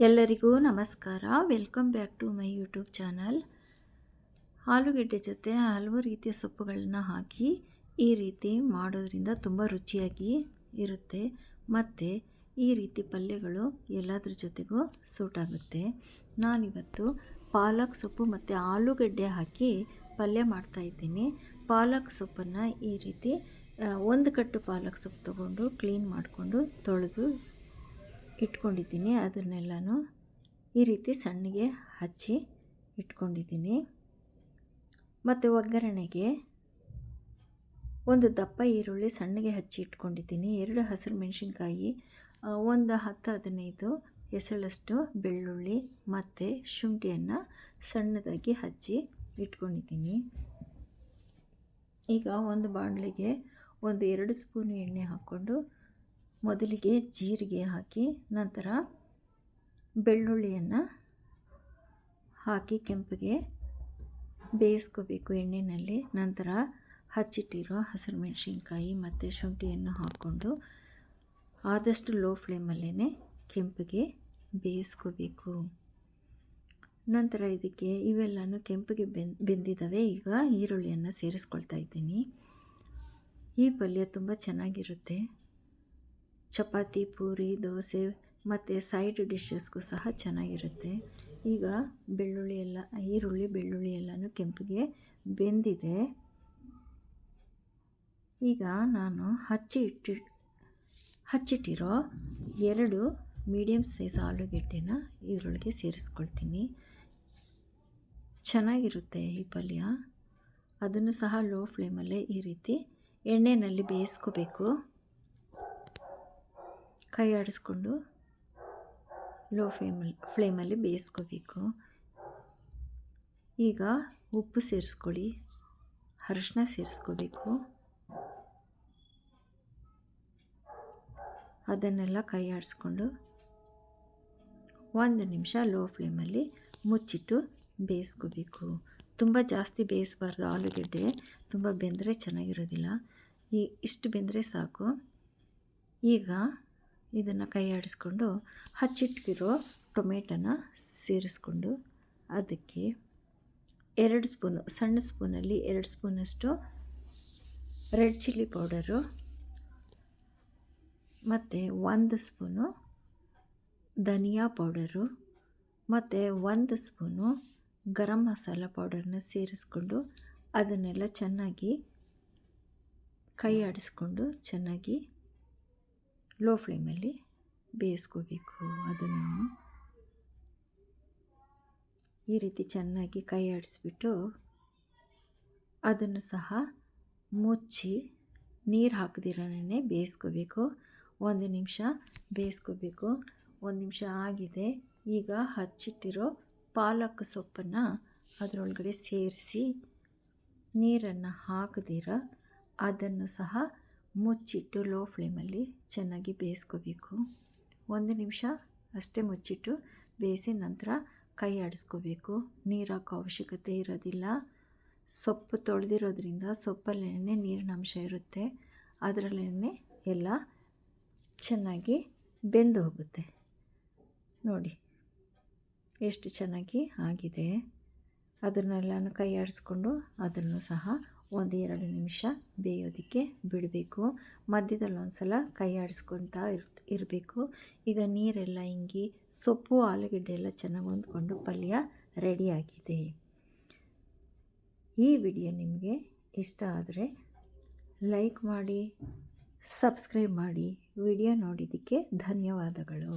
ಎಲ್ಲರಿಗೂ ನಮಸ್ಕಾರ. Welcome back to my YouTube channel ಆಲೂಗೆಡ್ಡೆ ಜೊತೆ ಹಲವು ರೀತಿಯ ಸೊಪ್ಪುಗಳನ್ನ ಹಾಕಿ ಈ ರೀತಿ ಮಾಡೋದ್ರಿಂದ ತುಂಬ ರುಚಿಯಾಗಿ ಇರುತ್ತೆ. ಮತ್ತು ಈ ರೀತಿ ಪಲ್ಯಗಳು ಎಲ್ಲದ್ರ ಜೊತೆಗೂ ಸೂಟ್ ಆಗುತ್ತೆ. ನಾನಿವತ್ತು ಪಾಲಕ್ ಸೊಪ್ಪು ಮತ್ತು ಆಲೂಗಡ್ಡೆ ಹಾಕಿ ಪಲ್ಯ ಮಾಡ್ತಾಯಿದ್ದೀನಿ ಪಾಲಕ್ ಸೊಪ್ಪನ್ನು ಈ ರೀತಿ ಒಂದು ಕಟ್ಟು ಪಾಲಕ್ ಸೊಪ್ಪು ತೊಗೊಂಡು ಕ್ಲೀನ್ ಮಾಡಿಕೊಂಡು ತೊಳೆದು ಇಟ್ಕೊಂಡಿದ್ದೀನಿ ಅದನ್ನೆಲ್ಲನೂ ಈ ರೀತಿ ಸಣ್ಣಗೆ ಹಚ್ಚಿ ಇಟ್ಕೊಂಡಿದ್ದೀನಿ. ಮತ್ತು ಒಗ್ಗರಣೆಗೆ ಒಂದು ದಪ್ಪ ಈರುಳ್ಳಿ ಸಣ್ಣಗೆ ಹಚ್ಚಿ ಇಟ್ಕೊಂಡಿದ್ದೀನಿ. ಎರಡು ಹಸಿರು ಮೆಣಸಿನ್ಕಾಯಿ ಒಂದು ಹತ್ತು ಹದಿನೈದು ಎಸಳಷ್ಟು ಬೆಳ್ಳುಳ್ಳಿ ಮತ್ತು ಶುಂಠಿಯನ್ನು ಸಣ್ಣದಾಗಿ ಹಚ್ಚಿ ಇಟ್ಕೊಂಡಿದ್ದೀನಿ. ಈಗ ಒಂದು ಬಾಣಲಿಗೆ ಒಂದು ಎರಡು ಸ್ಪೂನ್ ಎಣ್ಣೆ ಹಾಕ್ಕೊಂಡು ಮೊದಲಿಗೆ ಜೀರಿಗೆ ಹಾಕಿ, ನಂತರ ಬೆಳ್ಳುಳ್ಳಿಯನ್ನು ಹಾಕಿ ಕೆಂಪಿಗೆ ಬೇಯಿಸ್ಕೋಬೇಕು ಎಣ್ಣೆಯಲ್ಲಿ ನಂತರ ಹಚ್ಚಿಟ್ಟಿರೋ ಹಸಿರು ಮೆಣಸಿನ್ಕಾಯಿ ಮತ್ತು ಶುಂಠಿಯನ್ನು ಹಾಕ್ಕೊಂಡು ಆದಷ್ಟು ಲೋ ಫ್ಲೇಮಲ್ಲೇ ಕೆಂಪಿಗೆ ಬೇಯಿಸ್ಕೋಬೇಕು. ನಂತರ ಇದಕ್ಕೆ ಇವೆಲ್ಲನೂ ಕೆಂಪಿಗೆ ಬೆನ್ ಬೆಂದಿದ್ದಾವೆ ಈಗ ಈರುಳ್ಳಿಯನ್ನು ಸೇರಿಸ್ಕೊಳ್ತಾ ಇದ್ದೀನಿ. ಈ ಪಲ್ಯ ತುಂಬ ಚೆನ್ನಾಗಿರುತ್ತೆ. ಚಪಾತಿ, ಪೂರಿ, ದೋಸೆ ಮತ್ತು ಸೈಡ್ ಡಿಶಸ್ಗೂ ಸಹ ಚೆನ್ನಾಗಿರುತ್ತೆ. ಈಗ ಬೆಳ್ಳುಳ್ಳಿ ಎಲ್ಲ, ಈರುಳ್ಳಿ, ಬೆಳ್ಳುಳ್ಳಿ ಎಲ್ಲನೂ ಕೆಂಪಿಗೆ ಬೆಂದಿದೆ. ಈಗ ನಾನು ಹಚ್ಚಿ ಇಟ್ಟಿ, ಹಚ್ಚಿಟ್ಟಿರೋ ಎರಡು ಮೀಡಿಯಮ್ ಸೈಜ್ ಆಲೂಗೆಡ್ಡೆನ ಇದರೊಳಗೆ ಸೇರಿಸ್ಕೊಳ್ತೀನಿ. ಚೆನ್ನಾಗಿರುತ್ತೆ ಈ ಪಲ್ಯ. ಅದನ್ನು ಸಹ ಲೋ ಫ್ಲೇಮಲ್ಲೇ ಈ ರೀತಿ ಎಣ್ಣೆಯಲ್ಲಿ ಬೇಯಿಸ್ಕೋಬೇಕು. ಕೈ ಆಡಿಸ್ಕೊಂಡು ಲೋ ಫ್ಲೇಮಲ್ಲಿ ಫ್ಲೇಮಲ್ಲಿ ಬೇಯಿಸ್ಕೋಬೇಕು. ಈಗ ಉಪ್ಪು ಸೇರಿಸ್ಕೊಳ್ಳಿ. ಅರಿಶಿನ ಸೇರಿಸ್ಕೋಬೇಕು. ಅದನ್ನೆಲ್ಲ ಕೈ ಆಡಿಸ್ಕೊಂಡು ಒಂದು ನಿಮಿಷ ಲೋ ಫ್ಲೇಮಲ್ಲಿ ಮುಚ್ಚಿಟ್ಟು ಬೇಯಿಸ್ಕೋಬೇಕು. ತುಂಬ ಜಾಸ್ತಿ ಬೇಯಿಸಬಾರ್ದು ಆಲೂಗೆಡ್ಡೆ. ತುಂಬ ಬೆಂದರೆ ಚೆನ್ನಾಗಿರೋದಿಲ್ಲ. ಈ ಇಷ್ಟು ಬೆಂದರೆ ಸಾಕು. ಈಗ ಇದನ್ನು ಕೈ ಆಡಿಸ್ಕೊಂಡು ಹಚ್ಚಿಟ್ಟಿರೋ ಟೊಮೆಟೊನ ಸೇರಿಸ್ಕೊಂಡು ಅದಕ್ಕೆ ಎರಡು ಸ್ಪೂನು, ಸಣ್ಣ ಸ್ಪೂನಲ್ಲಿ ಎರಡು ಸ್ಪೂನಷ್ಟು ರೆಡ್ ಚಿಲ್ಲಿ ಪೌಡರು ಮತ್ತು ಒಂದು ಸ್ಪೂನು ಧನಿಯಾ ಪೌಡರು ಮತ್ತು ಒಂದು ಸ್ಪೂನು ಗರಂ ಮಸಾಲ ಪೌಡರ್ನ ಸೇರಿಸ್ಕೊಂಡು ಅದನ್ನೆಲ್ಲ ಚೆನ್ನಾಗಿ ಕೈ ಆಡಿಸ್ಕೊಂಡು ಚೆನ್ನಾಗಿ ಲೋ ಫ್ಲೇಮಲ್ಲಿ ಬೇಯಿಸ್ಕೋಬೇಕು ಅದನ್ನು ಈ ರೀತಿ ಚೆನ್ನಾಗಿ ಕೈ ಆಡಿಸ್ಬಿಟ್ಟು ಅದನ್ನು ಸಹ ಮುಚ್ಚಿ ನೀರು ಹಾಕದಿರನೇ ಬೇಯಿಸ್ಕೋಬೇಕು. ಒಂದು ನಿಮಿಷ ಬೇಯಿಸ್ಕೋಬೇಕು. ಒಂದು ನಿಮಿಷ ಆಗಿದೆ. ಈಗ ಹಚ್ಚಿಟ್ಟಿರೋ ಪಾಲಕ್ ಸೊಪ್ಪನ್ನು ಅದರೊಳಗಡೆ ಸೇರಿಸಿ ನೀರನ್ನು ಹಾಕದಿರ ಅದನ್ನು ಸಹ ಮುಚ್ಚಿಟ್ಟು ಲೋ ಫ್ಲೇಮಲ್ಲಿ ಚೆನ್ನಾಗಿ ಬೇಯಿಸ್ಕೋಬೇಕು. ಒಂದು ನಿಮಿಷ ಅಷ್ಟೇ ಮುಚ್ಚಿಟ್ಟು ಬೇಯಿಸಿ ನಂತರ ಕೈ ಆಡಿಸ್ಕೋಬೇಕು. ನೀರು ಅವಶ್ಯಕತೆ ಇರೋದಿಲ್ಲ. ಸೊಪ್ಪು ತೊಳೆದಿರೋದ್ರಿಂದ ಸೊಪ್ಪಲ್ಲೇ ನೀರಿನ ಅಂಶ ಇರುತ್ತೆ. ಅದರಲ್ಲೇ ಎಲ್ಲ ಚೆನ್ನಾಗಿ ಬೆಂದು ಹೋಗುತ್ತೆ. ನೋಡಿ, ಎಷ್ಟು ಚೆನ್ನಾಗಿ ಆಗಿದೆ. ಅದನ್ನೆಲ್ಲನೂ ಕೈ ಆಡಿಸ್ಕೊಂಡು ಅದನ್ನು ಸಹ ಒಂದು ಎರಡು ನಿಮಿಷ ಬೇಯೋದಕ್ಕೆ ಬಿಡಬೇಕು. ಮಧ್ಯದಲ್ಲಿ ಒಂದು ಸಲ ಕೈ ಆಡಿಸ್ಕೊತಾ ಇರ್ ಇರಬೇಕು. ಈಗ ನೀರೆಲ್ಲ ಹಿಂಗಿ ಸೊಪ್ಪು, ಆಲೂಗಡ್ಡೆ ಎಲ್ಲ ಚೆನ್ನಾಗಿ ಹೊಂದ್ಕೊಂಡು ಪಲ್ಯ ರೆಡಿಯಾಗಿದೆ ಈ ವಿಡಿಯೋ ನಿಮಗೆ ಇಷ್ಟ ಆದರೆ ಲೈಕ್ ಮಾಡಿ ಸಬ್ಸ್ಕ್ರೈಬ್ ಮಾಡಿ. ವಿಡಿಯೋ ನೋಡಿದ್ದಕ್ಕೆ ಧನ್ಯವಾದಗಳು.